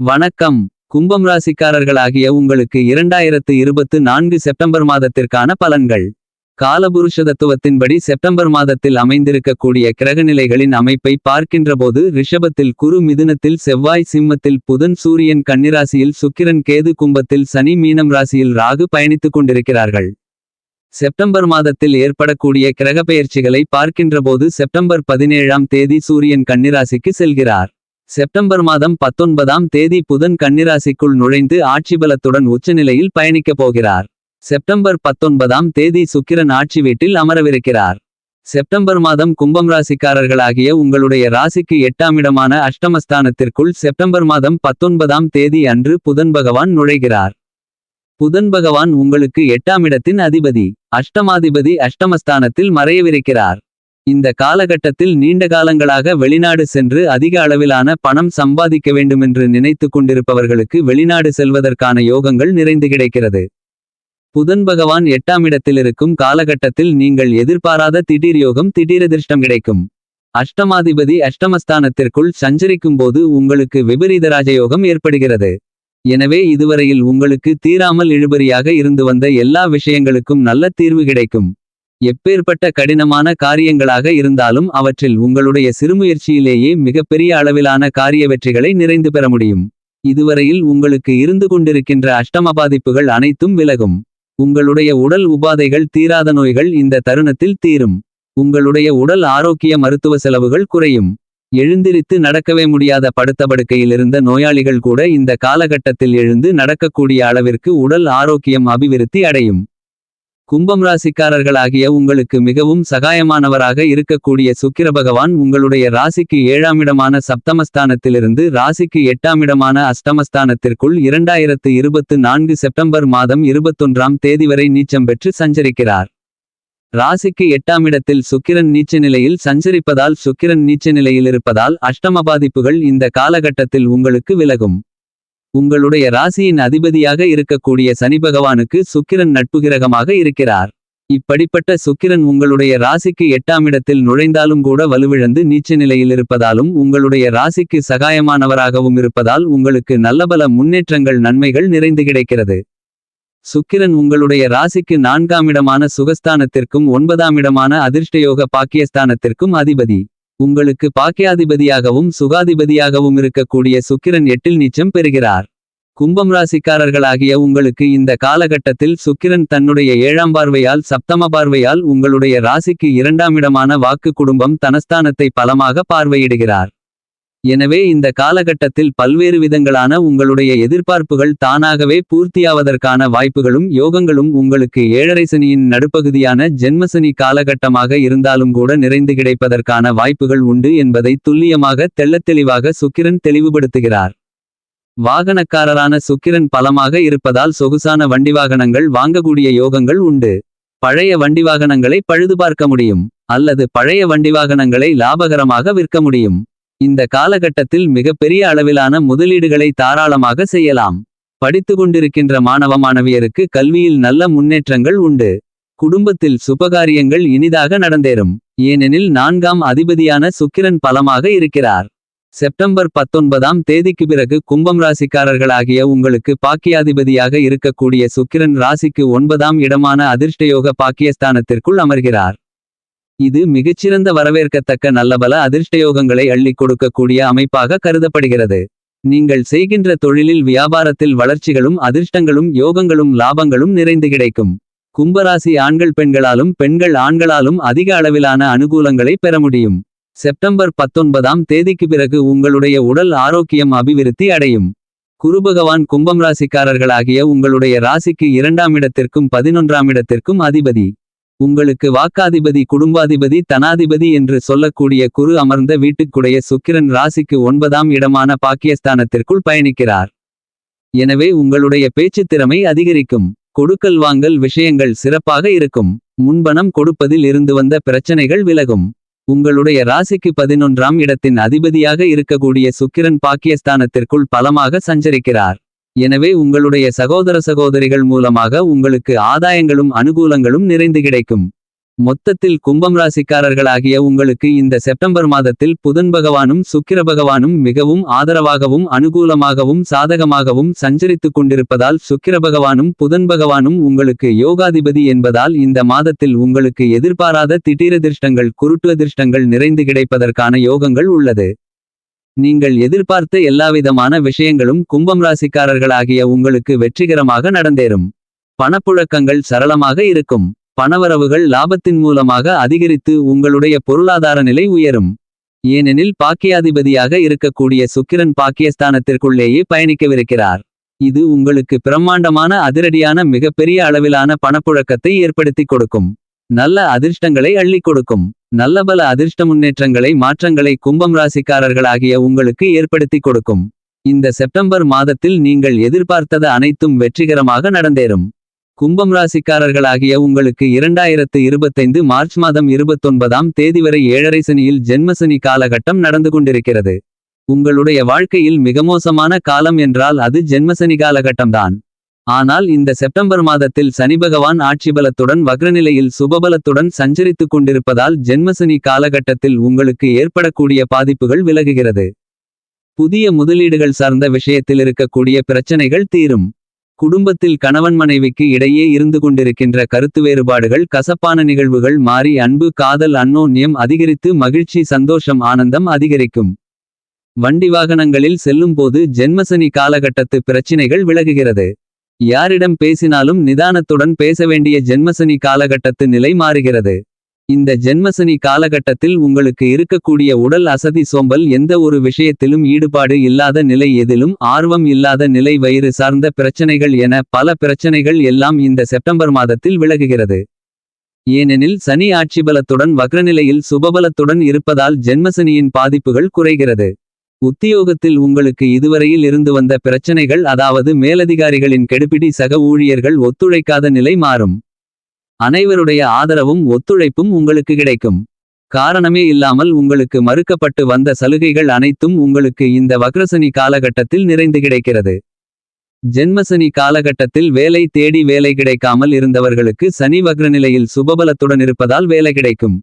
வணக்கம். கும்பம் ராசிக்காரர்களாகிய உங்களுக்கு இரண்டாயிரத்து இருபத்து நான்கு செப்டம்பர் மாதத்திற்கான பலன்கள். காலபுருஷ தத்துவத்தின்படி செப்டம்பர் மாதத்தில் அமைந்திருக்கக்கூடிய கிரகநிலைகளின் அமைப்பை பார்க்கின்றபோது ரிஷபத்தில் குரு மிதுனத்தில் செவ்வாய் சிம்மத்தில் புதன் சூரியன் கன்னிராசியில் சுக்கிரன் கேது கும்பத்தில் சனி மீனம் ராசியில் ராகு பயணித்துக் கொண்டிருக்கிறார்கள். செப்டம்பர் மாதத்தில் ஏற்படக்கூடிய கிரகப்பெயர்ச்சிகளை பார்க்கின்றபோது செப்டம்பர் பதினேழாம் தேதி சூரியன் கன்னிராசிக்கு செல்கிறார். செப்டம்பர் மாதம் பத்தொன்பதாம் தேதி புதன் கன்னிராசிக்குள் நுழைந்து ஆட்சிபலத்துடன் உச்சநிலையில் பயணிக்கப் போகிறார். செப்டம்பர் பத்தொன்பதாம் தேதி சுக்கிரன் ஆட்சி வீட்டில் அமரவிருக்கிறார். செப்டம்பர் மாதம் கும்பம் ராசிக்காரர்களாகிய உங்களுடைய ராசிக்கு எட்டாம் இடமான அஷ்டமஸ்தானத்திற்குள் செப்டம்பர் மாதம் பத்தொன்பதாம் தேதி அன்று புதன் பகவான் நுழைகிறார். புதன் பகவான் உங்களுக்கு எட்டாம் இடத்தின் அதிபதி அஷ்டமாதிபதி அஷ்டமஸ்தானத்தில் மறையவிருக்கிறார். இந்த காலகட்டத்தில் நீண்ட காலங்களாக வெளிநாடு சென்று அதிக அளவிலான பணம் சம்பாதிக்க வேண்டுமென்று நினைத்து கொண்டிருப்பவர்களுக்கு வெளிநாடு செல்வதற்கான யோகங்கள் நிறைந்து கிடைக்கிறது. புதன் பகவான் எட்டாம் இடத்தில் இருக்கும் காலகட்டத்தில் நீங்கள் எதிர்பாராத திடீர் யோகம் திடீரதிர்ஷ்டம் கிடைக்கும். அஷ்டமாதிபதி அஷ்டமஸ்தானத்திற்குள் சஞ்சரிக்கும் போது உங்களுக்கு விபரீத ராஜயோகம் ஏற்படுகிறது. எனவே இதுவரையில் உங்களுக்கு தீராமல் இழுபறியாக இருந்து வந்த எல்லா விஷயங்களுக்கும் நல்ல தீர்வு கிடைக்கும். எப்பேற்பட்ட கடினமான காரியங்களாக இருந்தாலும் அவற்றில் உங்களுடைய சிறுமுயற்சியிலேயே மிகப்பெரிய அளவிலான காரிய வெற்றிகளை நிறைந்து பெற முடியும். இதுவரையில் உங்களுக்கு இருந்து கொண்டிருக்கின்ற அஷ்டம பாதிப்புகள் அனைத்தும் விலகும். உங்களுடைய உடல் உபாதைகள் தீராத நோய்கள் இந்த தருணத்தில் தீரும். உங்களுடைய உடல் ஆரோக்கிய மருத்துவ செலவுகள் குறையும். எழுந்திரித்து நடக்கவே முடியாத படுத்த படுக்கையில் இருந்த நோயாளிகள் கூட இந்த காலகட்டத்தில் எழுந்து நடக்கக்கூடிய அளவிற்கு உடல் ஆரோக்கியம் அபிவிருத்தி அடையும். கும்பம் ராசிக்காரர்களாகிய உங்களுக்கு மிகவும் சகாயமானவராக இருக்கக்கூடிய சுக்கிர பகவான் உங்களுடைய ராசிக்கு ஏழாமிடமான சப்தமஸ்தானத்திலிருந்து ராசிக்கு எட்டாமிடமான அஷ்டமஸ்தானத்திற்குள் இரண்டாயிரத்து இருபத்து நான்கு செப்டம்பர் மாதம் இருபத்தொன்றாம் தேதி வரை நீச்சம் பெற்று சஞ்சரிக்கிறார். ராசிக்கு எட்டாமிடத்தில் சுக்கிரன் நீச்ச நிலையில் சஞ்சரிப்பதால் சுக்கிரன் நீச்ச நிலையில் இருப்பதால் அஷ்டம பாதிப்புகள் இந்த காலகட்டத்தில் உங்களுக்கு விலகும். உங்களுடைய ராசியின் அதிபதியாக இருக்கக்கூடிய சனி பகவானுக்கு சுக்கிரன் நட்புகிரகமாக இருக்கிறார். இப்படிப்பட்ட சுக்கிரன் உங்களுடைய ராசிக்கு எட்டாம் இடத்தில் நுழைந்தாலும் கூட வலுவிழந்து நீச்ச நிலையில் இருப்பதாலும் உங்களுடைய ராசிக்கு சகாயமானவராகவும் இருப்பதால் உங்களுக்கு நல்லபல முன்னேற்றங்கள் நன்மைகள் நிறைந்து கிடைக்கிறது. சுக்கிரன் உங்களுடைய ராசிக்கு நான்காம் இடமான சுகஸ்தானத்திற்கும் ஒன்பதாம் இடமான அதிர்ஷ்டயோக பாக்கியஸ்தானத்திற்கும் அதிபதி. உங்களுக்கு பாக்கியாதிபதியாகவும் சுகாதிபதியாகவும் இருக்கக்கூடிய சுக்கிரன் எட்டில் நீச்சம் பெறுகிறார். கும்பம் ராசிக்காரர்களாகிய உங்களுக்கு இந்த காலகட்டத்தில் சுக்கிரன் தன்னுடைய ஏழாம் பார்வையால் சப்தம பார்வையால் உங்களுடைய ராசிக்கு இரண்டாம் இடமான வாக்கு குடும்பம் தனஸ்தானத்தை பலமாக பார்வையிடுகிறார். எனவே இந்த காலகட்டத்தில் பல்வேறு விதங்களான உங்களுடைய எதிர்பார்ப்புகள் தானாகவே பூர்த்தியாவதற்கான வாய்ப்புகளும் யோகங்களும் உங்களுக்கு ஏழரை சனியின் நடுப்பகுதியான ஜென்மசனி காலகட்டமாக இருந்தாலும் கூட நிறைந்து கிடைப்பதற்கான வாய்ப்புகள் உண்டு என்பதை துல்லியமாக தெள்ளத்தெளிவாக சுக்கிரன் தெளிவுபடுத்துகிறார். வாகனக்காரரான சுக்கிரன் பலமாக இருப்பதால் சொகுசான வண்டி வாகனங்கள் வாங்கக்கூடிய யோகங்கள் உண்டு. பழைய வண்டி வாகனங்களை பழுது பார்க்க முடியும் அல்லது பழைய வண்டி வாகனங்களை லாபகரமாக விற்க முடியும். இந்த காலகட்டத்தில் மிகப்பெரிய அளவிலான முதலீடுகளை தாராளமாக செய்யலாம். படித்து கொண்டிருக்கின்ற மாணவ மாணவியருக்கு கல்வியில் நல்ல முன்னேற்றங்கள் உண்டு. குடும்பத்தில் சுபகாரியங்கள் இனிதாக நடந்தேறும். ஏனெனில் நான்காம் அதிபதியான சுக்கிரன் பலமாக இருக்கிறார். செப்டம்பர் பத்தொன்பதாம் தேதிக்கு பிறகு கும்பம் ராசிக்காரர்களாகிய உங்களுக்கு பாக்கியாதிபதியாக இருக்கக்கூடிய சுக்கிரன் ராசிக்கு ஒன்பதாம் இடமான அதிர்ஷ்டயோக பாக்கியஸ்தானத்திற்குள் அமர்கிறார். இது மிகச்சிறந்த வரவேற்கத்தக்க நல்லபல அதிர்ஷ்டயோகங்களை அள்ளிக் கொடுக்கக்கூடிய அமைப்பாக கருதப்படுகிறது. நீங்கள் செய்கின்ற தொழிலில் வியாபாரத்தில் வளர்ச்சிகளும் அதிர்ஷ்டங்களும் யோகங்களும் லாபங்களும் நிறைந்து கிடைக்கும். கும்பராசி ஆண்கள் பெண்களாலும் பெண்கள் ஆண்களாலும் அதிக அளவிலான அனுகூலங்களை பெற முடியும். செப்டம்பர் பத்தொன்பதாம் தேதிக்கு பிறகு உங்களுடைய உடல் ஆரோக்கியம் அபிவிருத்தி அடையும். குருபகவான் கும்பம் ராசிக்காரர்களாகிய உங்களுடைய ராசிக்கு இரண்டாம் இடத்திற்கும் பதினொன்றாம் இடத்திற்கும் அதிபதி. உங்களுக்கு வாக்காதிபதி குடும்பாதிபதி தனாதிபதி என்று சொல்லக்கூடிய குரு அமர்ந்த வீட்டுக்குடைய சுக்கிரன் ராசிக்கு ஒன்பதாம் இடமான பாக்கியஸ்தானத்திற்குள் பயணிக்கிறார். எனவே உங்களுடைய பேச்சுத் திறமை அதிகரிக்கும். கொடுக்கல் வாங்கல் விஷயங்கள் சிறப்பாக இருக்கும். முன்பணம் கொடுப்பதில் இருந்து வந்த பிரச்சனைகள் விலகும். உங்களுடைய ராசிக்கு பதினொன்றாம் இடத்தின் அதிபதியாக இருக்கக்கூடிய சுக்கிரன் பாக்கியஸ்தானத்திற்குள் பலமாக சஞ்சரிக்கிறார். எனவே உங்களுடைய சகோதர சகோதரிகள் மூலமாக உங்களுக்கு ஆதாயங்களும் அனுகூலங்களும் நிறைந்து கிடைக்கும். மொத்தத்தில் கும்பம் ராசிக்காரர்களாகிய உங்களுக்கு இந்த செப்டம்பர் மாதத்தில் புதன் பகவானும் சுக்கிர பகவானும் மிகவும் ஆதரவாகவும் அனுகூலமாகவும் சாதகமாகவும் சஞ்சரித்துக் கொண்டிருப்பதால் சுக்கிர பகவானும் புதன் பகவானும் உங்களுக்கு யோகாதிபதி என்பதால் இந்த மாதத்தில் உங்களுக்கு எதிர்பாராத திடீரதிர்ஷ்டங்கள் குருட்டு அதிர்ஷ்டங்கள் நிறைந்து கிடைப்பதற்கான யோகங்கள் உள்ளது. நீங்கள் எதிர்பார்த்த எல்லாவிதமான விஷயங்களும் கும்பம் ராசிக்காரர்களாகிய உங்களுக்கு வெற்றிகரமாக நடந்தேறும். பணப்புழக்கங்கள் சரளமாக இருக்கும். பணவரவுகள் லாபத்தின் மூலமாக அதிகரித்து உங்களுடைய பொருளாதார நிலை உயரும். ஏனெனில் பாக்கியாதிபதியாக இருக்கக்கூடிய சுக்கிரன் பாக்கியஸ்தானத்திற்குள்ளேயே பயணிக்கவிருக்கிறார். இது உங்களுக்கு பிரம்மாண்டமான அதிரடியான மிகப்பெரிய அளவிலான பணப்புழக்கத்தை ஏற்படுத்திக் கொடுக்கும். நல்ல அதிர்ஷ்டங்களை அள்ளிக் கொடுக்கும். நல்லபல அதிர்ஷ்ட முன்னேற்றங்களை மாற்றங்களை கும்பம் ராசிக்காரர்களாகிய உங்களுக்கு ஏற்படுத்திக் கொடுக்கும். இந்த செப்டம்பர் மாதத்தில் நீங்கள் எதிர்பார்த்தது அனைத்தும் வெற்றிகரமாக நடந்தேறும். கும்பம் ராசிக்காரர்களாகிய உங்களுக்கு இரண்டாயிரத்து இருபத்தைந்து மார்ச் மாதம் இருபத்தொன்பதாம் தேதி வரை ஏழரை சனியில் ஜென்மசனி காலகட்டம் நடந்து கொண்டிருக்கிறது. உங்களுடைய வாழ்க்கையில் மிக மோசமான காலம் என்றால் அது ஜென்மசனி காலகட்டம்தான். ஆனால் இந்த செப்டம்பர் மாதத்தில் சனி பகவான் வக்ரநிலையில் சுபபலத்துடன் சஞ்சரித்துக் கொண்டிருப்பதால் ஜென்மசனி காலகட்டத்தில் உங்களுக்கு ஏற்படக்கூடிய பாதிப்புகள் விலகுகிறது. புதிய முதலீடுகள் சார்ந்த விஷயத்தில் இருக்கக்கூடிய பிரச்சனைகள் தீரும். குடும்பத்தில் கணவன் மனைவிக்கு இடையே இருந்து கொண்டிருக்கின்ற கருத்து வேறுபாடுகள் கசப்பான நிகழ்வுகள் மாறி அன்பு காதல் அன்னோன்யம் அதிகரித்து மகிழ்ச்சி சந்தோஷம் ஆனந்தம் அதிகரிக்கும். வண்டி வாகனங்களில் செல்லும்போது ஜென்மசனி காலகட்டத்து பிரச்சினைகள் விலகுகிறது. யாரிடம் பேசினாலும் நிதானத்துடன் பேச வேண்டிய ஜென்மசனி காலகட்டத்து நிலை மாறுகிறது. இந்த ஜென்மசனி காலகட்டத்தில் உங்களுக்கு இருக்கக்கூடிய உடல் அசதி சோம்பல் எந்த ஒரு விஷயத்திலும் ஈடுபாடு இல்லாத நிலை எதிலும் ஆர்வம் இல்லாத நிலை வயிறு சார்ந்த பிரச்சனைகள் என பல பிரச்சனைகள் எல்லாம் இந்த செப்டம்பர் மாதத்தில் விலகுகிறது. ஏனெனில் சனி ஆட்சிபலத்துடன் வக்ரநிலையில் சுபபலத்துடன் இருப்பதால் ஜென்மசனியின் பாதிப்புகள் குறைகிறது. உத்தியோகத்தில் உங்களுக்கு இதுவரையில் இருந்து வந்த பிரச்சனைகள் அதாவது மேலதிகாரிகளின் கெடுபிடி சக ஊழியர்கள் ஒத்துழைக்காத நிலை மாறும். அனைவருடைய ஆதரவும் ஒத்துழைப்பும் உங்களுக்கு கிடைக்கும். காரணமே இல்லாமல் உங்களுக்கு மறுக்கப்பட்டு வந்த சலுகைகள் அனைத்தும் உங்களுக்கு இந்த வக்ரசனி காலகட்டத்தில் நிறைந்து கிடைக்கிறது. ஜென்மசனி காலகட்டத்தில் வேலை தேடி வேலை கிடைக்காமல் இருந்தவர்களுக்கு சனி வக்ரநிலையில் சுபபலத்துடன் இருப்பதால் வேலை கிடைக்கும்.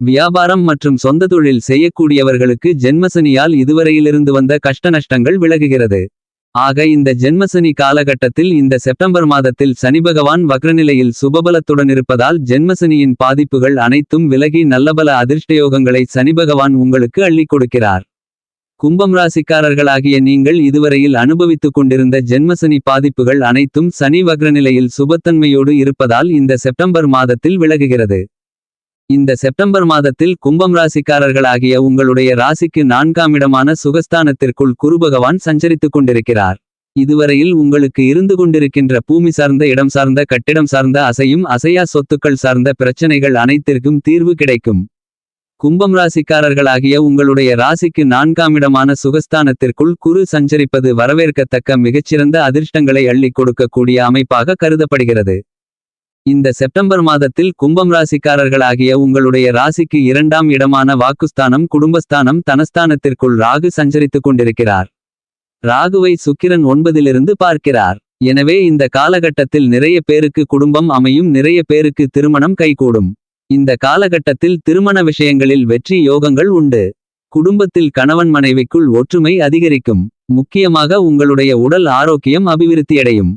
வியாபாரம் மற்றும் சொந்த தொழில் செய்யக்கூடியவர்களுக்கு ஜென்மசனியால் இதுவரையிலிருந்து வந்த கஷ்ட நஷ்டங்கள் விலகுகிறது. ஆக இந்த ஜென்மசனி காலகட்டத்தில் இந்த செப்டம்பர் மாதத்தில் சனிபகவான் வக்ரநிலையில் சுபபலத்துடன் இருப்பதால் ஜென்மசனியின் பாதிப்புகள் அனைத்தும் விலகி நல்லபல அதிர்ஷ்டயோகங்களை சனிபகவான் உங்களுக்கு அள்ளிக் கொடுக்கிறார். கும்பம் ராசிக்காரர்களாகிய நீங்கள் இதுவரையில் அனுபவித்துக் கொண்டிருந்த ஜென்மசனி பாதிப்புகள் அனைத்தும் சனி வக்ரநிலையில் சுபத்தன்மையோடு இருப்பதால் இந்த செப்டம்பர் மாதத்தில் விலகுகிறது. இந்த செப்டம்பர் மாதத்தில் கும்பம் ராசிக்காரர்களாகிய உங்களுடைய ராசிக்கு நான்காம் இடமான சுகஸ்தானத்திற்குள் குருபகவான் சஞ்சரித்துக் கொண்டிருக்கிறார். இதுவரையில் உங்களுக்கு இருந்து கொண்டிருக்கின்ற பூமி சார்ந்த இடம் சார்ந்த கட்டிடம் சார்ந்த அசையும் அசையா சொத்துக்கள் சார்ந்த பிரச்சனைகள் அனைத்திற்கும் தீர்வு கிடைக்கும். கும்பம் ராசிக்காரர்களாகிய உங்களுடைய ராசிக்கு நான்காம் இடமான சுகஸ்தானத்திற்குள் குரு சஞ்சரிப்பது வரவேற்கத்தக்க மிகச்சிறந்த அதிர்ஷ்டங்களை அள்ளிக் கொடுக்கக்கூடிய அமைப்பாக கருதப்படுகிறது. இந்த செப்டம்பர் மாதத்தில் கும்பம் ராசிக்காரர்களாகிய உங்களுடைய ராசிக்கு இரண்டாம் இடமான வாக்குஸ்தானம் குடும்பஸ்தானம் தனஸ்தானத்திற்குள் ராகு சஞ்சரித்துக் கொண்டிருக்கிறார். ராகுவை சுக்கிரன் ஒன்பதிலிருந்து பார்க்கிறார். எனவே இந்த காலகட்டத்தில் நிறைய பேருக்கு குடும்பம் அமையும் நிறைய பேருக்கு திருமணம் கைகூடும். இந்த காலகட்டத்தில் திருமண விஷயங்களில் வெற்றி யோகங்கள் உண்டு. குடும்பத்தில் கணவன் மனைவிக்குள் ஒற்றுமை அதிகரிக்கும். முக்கியமாக உங்களுடைய உடல் ஆரோக்கியம் அபிவிருத்தியடையும்.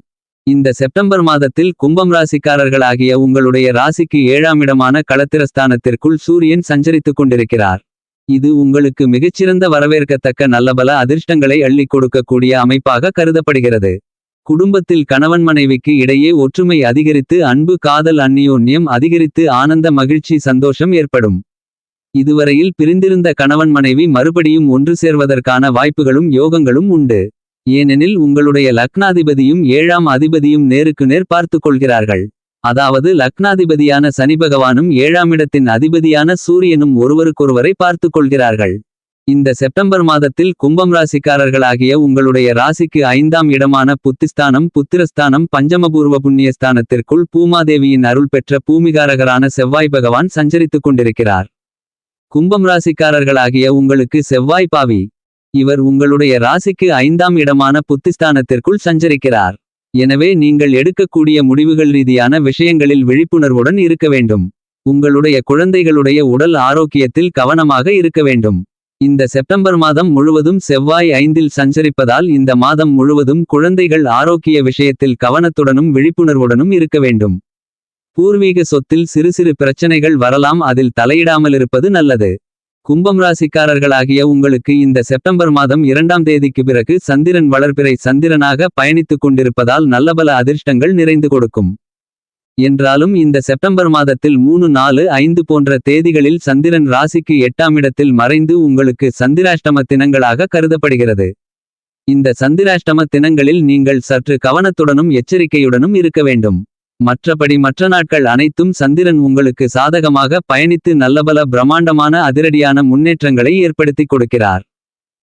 இந்த செப்டம்பர் மாதத்தில் கும்பம் ராசிக்காரர்களாகிய உங்களுடைய ராசிக்கு ஏழாம் இடமான களத்திரஸ்தானத்திற்குள் சூரியன் சஞ்சரித்துக் கொண்டிருக்கிறார். இது உங்களுக்கு மிகச்சிறந்த வரவேற்கத்தக்க நல்லபல அதிர்ஷ்டங்களை அள்ளிக் கொடுக்கக்கூடிய அமைப்பாக கருதப்படுகிறது. குடும்பத்தில் கணவன் மனைவிக்கு இடையே ஒற்றுமை அதிகரித்து அன்பு காதல் அந்நியோன்யம் அதிகரித்து ஆனந்த மகிழ்ச்சி சந்தோஷம் ஏற்படும். இதுவரையில் பிரிந்திருந்த கணவன் மனைவி மறுபடியும் ஒன்று சேர்வதற்கான வாய்ப்புகளும் யோகங்களும் உண்டு. ஏனெனில் உங்களுடைய லக்னாதிபதியும் ஏழாம் அதிபதியும் நேருக்கு நேர் பார்த்து கொள்கிறார்கள். அதாவது லக்னாதிபதியான சனி பகவானும் ஏழாம் இடத்தின் அதிபதியான சூரியனும் ஒருவருக்கொருவரை பார்த்து கொள்கிறார்கள். இந்த செப்டம்பர் மாதத்தில் கும்பம் ராசிக்காரர்களாகிய உங்களுடைய ராசிக்கு ஐந்தாம் இடமான புத்திஸ்தானம் புத்திரஸ்தானம் பஞ்சமபூர்வ புண்ணியஸ்தானத்திற்குள் பூமாதேவியின் அருள் பெற்ற பூமிகாரகரான செவ்வாய் பகவான் சஞ்சரித்துக் கொண்டிருக்கிறார். கும்பம் ராசிக்காரர்களாகிய உங்களுக்கு செவ்வாய் பாவி. இவர் உங்களுடைய ராசிக்கு ஐந்தாம் இடமான புத்திஸ்தானத்திற்குள் சஞ்சரிக்கிறார் எனவே நீங்கள் எடுக்கக்கூடிய முடிவுகள் ரீதியான விஷயங்களில் விழிப்புணர்வுடன் இருக்க வேண்டும் உங்களுடைய குழந்தைகளுடைய உடல் ஆரோக்கியத்தில் கவனமாக இருக்க வேண்டும். இந்த செப்டம்பர் மாதம் முழுவதும் செவ்வாய் ஐந்தில் சஞ்சரிப்பதால் இந்த மாதம் முழுவதும் குழந்தைகள் ஆரோக்கிய விஷயத்தில் கவனத்துடனும் விழிப்புணர்வுடனும் இருக்க வேண்டும். பூர்வீக சொத்தில் சிறு சிறு பிரச்சனைகள் வரலாம் அதில் தலையிடாமலிருப்பது நல்லது. கும்பம் ராசிக்காரர்களாகிய உங்களுக்கு இந்த செப்டம்பர் மாதம் இரண்டாம் தேதிக்கு பிறகு சந்திரன் வளர்பிறை சந்திரனாக பயணித்துக் கொண்டிருப்பதால் நல்லபல அதிர்ஷ்டங்கள் நிறைந்து கொடுக்கும். என்றாலும் இந்த செப்டம்பர் மாதத்தில் மூணு நாலு ஐந்து போன்ற தேதிகளில் சந்திரன் ராசிக்கு எட்டாம் இடத்தில் மறைந்து உங்களுக்கு சந்திராஷ்டம தினங்களாக கருதப்படுகிறது. இந்த சந்திராஷ்டம தினங்களில் நீங்கள் சற்று கவனத்துடனும் எச்சரிக்கையுடனும் இருக்க வேண்டும். மற்றபடி மற்ற நாட்கள் அனைத்தும் சந்திரன் உங்களுக்கு சாதகமாக பயணித்து நல்லபல பிரமாண்டமான அதிரடியான முன்னேற்றங்களை ஏற்படுத்திக் கொடுக்கிறார்.